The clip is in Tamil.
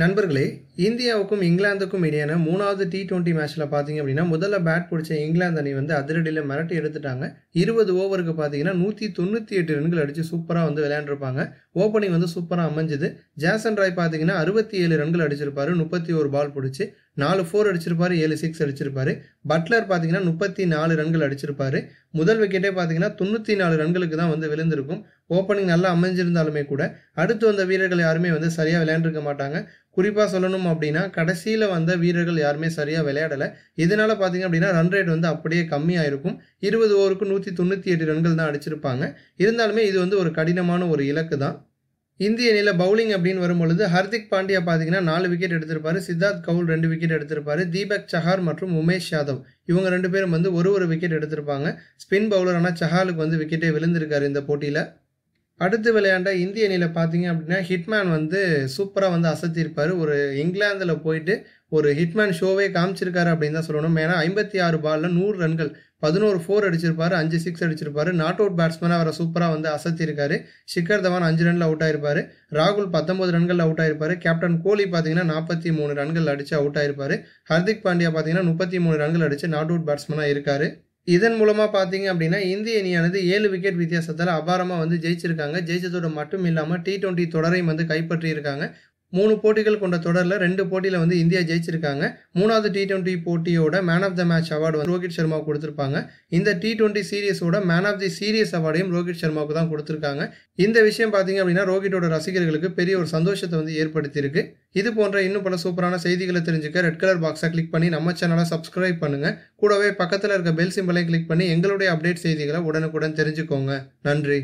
நண்பர்களே இந்தியாவுக்கும் இங்கிலாந்துக்கும் இடையான மூணாவது டி டுவெண்ட்டி மேட்ச்சில் பார்த்தீங்க அப்படின்னா முதல்ல பேட் பிடிச்ச இங்கிலாந்து அணி வந்து அதிரடியில் மிரட்டி எடுத்துட்டாங்க. இருபது ஓவருக்கு பார்த்தீங்கன்னா நூற்றி தொண்ணூற்றி எட்டு ரன்கள் அடித்து சூப்பராக வந்து விளையாண்டுருப்பாங்க. ஓப்பனிங் வந்து சூப்பராக அமைஞ்சுது. ஜாசன் ராய் பார்த்தீங்கன்னா அறுபத்தி ஏழு ரன்கள் அடிச்சிருப்பாரு. முப்பத்தி ஒரு பால் பிடிச்சி நாலு ஃபோர் அடிச்சிருப்பாரு ஏழு சிக்ஸ் அடிச்சிருப்பாரு. பட்லர் பார்த்தீங்கன்னா முப்பத்தி நாலு ரன்கள் அடிச்சிருப்பாரு. முதல் விக்கெட்டே பார்த்தீங்கன்னா தொண்ணூற்றி நாலு ரன்களுக்கு தான் வந்து விழுந்திருக்கும். ஓப்பனிங் நல்லா அமைஞ்சிருந்தாலுமே கூட அடுத்து வந்த வீரர்கள் யாருமே வந்து சரியாக விளையாண்டுருக்க மாட்டாங்க. குறிப்பாக சொல்லணும் அப்படின்னா கடைசியில் வந்த வீரர்கள் யாருமே சரியாக விளையாடலை. இதனால் பார்த்தீங்க அப்படின்னா ரன் ரேட் வந்து அப்படியே கம்மியாக இருக்கும் இருபது ஓவருக்கு நூற்றி தொண்ணூற்றி எட்டு ரன்கள் தான் அடிச்சிருப்பாங்க. இருந்தாலுமே இது வந்து ஒரு கடினமான ஒரு இலக்கு தான் இந்திய அணியில் பவுலிங் அப்படின்னு வரும்பொழுது ஹர்திக் பாண்டியா பார்த்தீங்கன்னா நாலு விக்கெட் எடுத்திருப்பாரு. சித்தார்த் கவுல் ரெண்டு விக்கெட் எடுத்திருப்பாரு. தீபக் சஹார் மற்றும் உமேஷ் யாதவ் இவங்க ரெண்டு பேரும் வந்து ஒரு ஒரு விக்கெட் எடுத்திருப்பாங்க. ஸ்பின் பவுலரான சஹாலுக்கு வந்து விக்கெட்டே விழுந்திருக்காரு இந்த போட்டியில். அடுத்து விளையாண்ட இந்திய அணியில் பார்த்தீங்க அப்படின்னா ஹிட்மேன் வந்து சூப்பராக வந்து அசத்திருப்பார். ஒரு இங்கிலாந்தில் போயிட்டு ஒரு ஹிட்மேன் ஷோவே காமிச்சிருக்காரு அப்படின்னு தான் சொல்லணும். ஏன்னா ஐம்பத்தி ஆறு பாலில் நூறு ரன்கள் பதினோரு ஃபோர் அடிச்சிருப்பாரு அஞ்சு சிக்ஸ் அடிச்சிருப்பாரு. நாட் அவுட் பேட்ஸ்மேனாக அவரை சூப்பராக வந்து அசத்திருக்காரு. ஷிக்கர் தவான் அஞ்சு ரனில் அவுட் ஆயிருப்பார். ராகுல் பத்தொம்பது ரன்கள் அவுட் ஆயிருப்பார். கேப்டன் கோலி பார்த்தீங்கன்னா நாற்பத்தி மூணு ரன்கள் அடித்து அவுட் ஆயிருப்பார். ஹர்திக் பாண்டியா பார்த்தீங்கன்னா முப்பத்தி மூணு ரன்கள் அடித்து நாட் அவுட் பேட்ஸ்மேனாக இருக்காரு. இதன் மூலமாக பார்த்தீங்க அப்படின்னா இந்திய அணியானது ஏழு விக்கெட் வித்தியாசத்தில் அபாரமாக வந்து ஜெயிச்சிருக்காங்க. ஜெயிச்சதோடு மட்டும் இல்லாமல் டி டுவெண்ட்டி தொடரையும் வந்து கைப்பற்றியிருக்காங்க. மூணு போட்டிகள் கொண்ட தொடரில் ரெண்டு போட்டியில் வந்து இந்தியா ஜெயிச்சிருக்காங்க. மூணாவது T twenty போட்டியோட man of the match award வந்து ரோஹித் சர்மா கொடுத்துருப்பாங்க. இந்த டி டுவெண்ட்டி சீரியஸோட மேன் ஆஃப் தி சீரியஸ் அவார்டையும் ரோஹித் சர்மாவுக்கு தான் கொடுத்துருக்காங்க. இந்த விஷயம் பார்த்தீங்க அப்படின்னா ரோஹிட்டோட ரசிகர்களுக்கு பெரிய ஒரு சந்தோஷத்தை வந்து ஏற்படுத்தியிருக்கு. இது போன்ற இன்னும் பல சூப்பரான செய்திகளை தெரிஞ்சுக்க ரெட் கலர் பாக்ஸை கிளிக் பண்ணி நம்ம சேனலை சப்ஸ்கிரைப் பண்ணுங்க. கூடவே பக்கத்தில் இருக்க பெல் சிம்பிளையும் கிளிக் பண்ணி எங்களுடைய அப்டேட் செய்திகளை உடனுக்குடன் தெரிஞ்சுக்கோங்க. நன்றி.